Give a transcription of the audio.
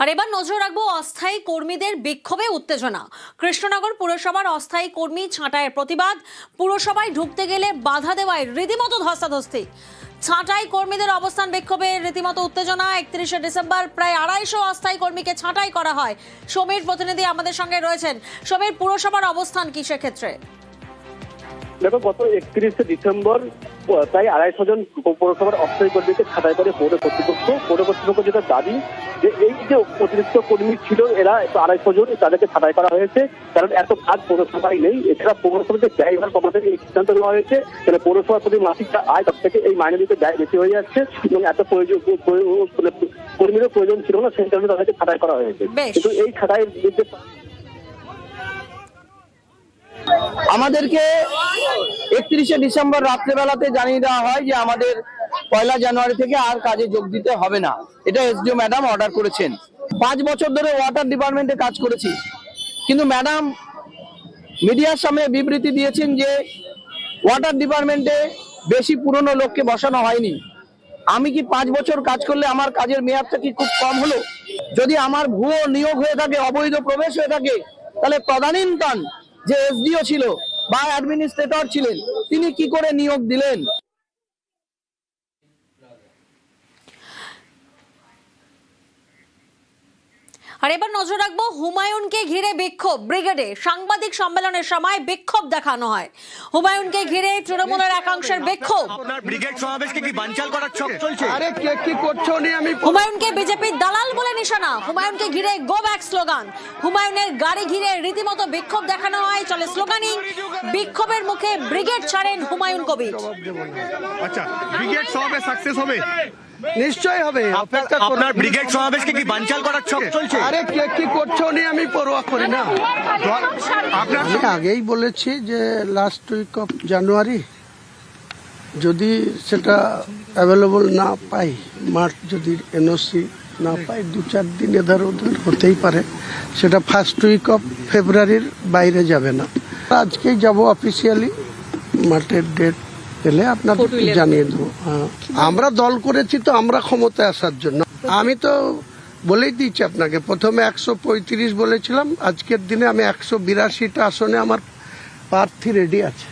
আর এবার নজর রাখব অস্থায়ী কর্মীদের বিক্ষোভে উত্তেজনা। কৃষ্ণনগর পুরসভার অস্থায়ী কর্মী ছাঁটাইয়ের প্রতিবাদ। পুরসভায় ঢুকতে গেলে বাধা দেওয়ায় রীতিমতো ধস্তাধস্তি। ছাঁটাই কর্মীদের অবস্থান বিক্ষোভে রীতিমতো উত্তেজনা। একত্রিশে ডিসেম্বর প্রায় আড়াইশো অস্থায়ী কর্মীকে ছাঁটাই করা হয়। সমীর প্রতিনিধি আমাদের সঙ্গে রয়েছেন। সমীর, পুরসভার অবস্থান কি সেক্ষেত্রে দেখো, গত একত্রিশে ডিসেম্বর প্রায় আড়াইশো জন পৌরসভার অস্থায়ী কর্মীকে ছাঁটাই করে পৌর কর্তৃপক্ষ পৌর কর্তৃপক্ষ যেটা দাবি যে এই যে অতিরিক্ত কর্মী ছিল এরা আড়াইশো জন তাদেরকে ছাঁটাই করা হয়েছে। কারণ এত কাজ পৌরসভায় নেই। এছাড়া পৌরসভার যে ব্যয়ভার কমাতে এই সিদ্ধান্ত নেওয়া হয়েছে তাহলে পৌরসভার প্রতি মাসিক যা আয় তার থেকে এই মাইনে দিতে ব্যয় বেশি হয়ে যাচ্ছে এবং এত প্রয়োজন মানে কর্মীরও প্রয়োজন ছিল না সেই কারণে তাদেরকে ছাঁটাই করা হয়েছে। কিন্তু এই ছাঁটাইয়ের বিরুদ্ধে আমাদেরকে একত্রিশে ডিসেম্বর রাত্রেবেলাতে জানিয়ে দেওয়া হয় যে আমাদের পয়লা জানুয়ারি থেকে আর কাজে যোগ দিতে হবে না। এটা এসডিও ম্যাডাম অর্ডার করেছেন। পাঁচ বছর ধরে ওয়াটার ডিপার্টমেন্টে কাজ করেছি। কিন্তু ম্যাডাম মিডিয়ার সামনে বিবৃতি দিয়েছেন যে ওয়াটার ডিপার্টমেন্টে বেশি পুরনো লোককে বসানো হয়নি। আমি কি পাঁচ বছর কাজ করলে আমার কাজের মেয়াদটা কি খুব কম হলো? যদি আমার ভুয়ো নিয়োগ হয়ে থাকে, অবৈধ প্রবেশ হয়ে থাকে, তাহলে তদানীন্তন যে এসডিও ছিল বা অ্যাডমিনিস্ট্রেটর ছিলেন তিনি কি করে নিয়োগ দিলেন? আর এবার নজর রাখব হুমায়ুনকে ঘিরে বিক্ষোভ। ব্রিগেডে সাংবাদিক সম্মেলনের সময় বিক্ষোভ দেখানো হয়। হুমায়ুনকে ঘিরে তৃণমূলের একাংশের বিক্ষোভ। আপনার ব্রিগেড সমাবেশকে কি বানচাল করার ছক চলছে? আরে কে কি করছ? নি আমি হুমায়ুনকে বিজেপির দালাল নিশানা হুমায়ুনকে ঘিরে গো ব্যাক স্লোগান হুমায়ুনের গাড়ি ঘিরে রীতিমতো বিক্ষোভ দেখানো হয় চলে স্লোগানিং। বিক্ষোভের মুখে ব্রিগেড ছাড়েন হুমায়ুন কবির। আচ্ছা ব্রিগেড সমাবেশ সাকসেস হবে? নিশ্চয় হবে। অপেক্ষা আপনার ব্রিগেড সমাবেশকে কি বানচাল করার ছক চলছে? আরে কে কি করছ নি আমি পরোয়া করি না। আপনার আমি আগেই বলেছি যে লাস্ট উইক অফ জানুয়ারি যদি সেটা অ্যাভেলেবল না পাই মার্চ যদি এনওসি না পাই দু চার দিন এধার ওধার হতেই পারে। সেটা ফার্স্ট উইক অফ ফেব্রুয়ারির বাইরে যাবে না। আজকেই যাব অফিসিয়ালি মার্টের ডেট পেলে আপনাদের জানিয়ে দেবো। হ্যাঁ। আমরা দল করেছি তো আমরা ক্ষমতায় আসার জন্য। আমি তো বলেই দিচ্ছি আপনাকে প্রথমে একশো পঁয়ত্রিশ বলেছিলাম আজকের দিনে আমি একশো বিরাশিটা আসনে আমার প্রার্থী রেডি আছে।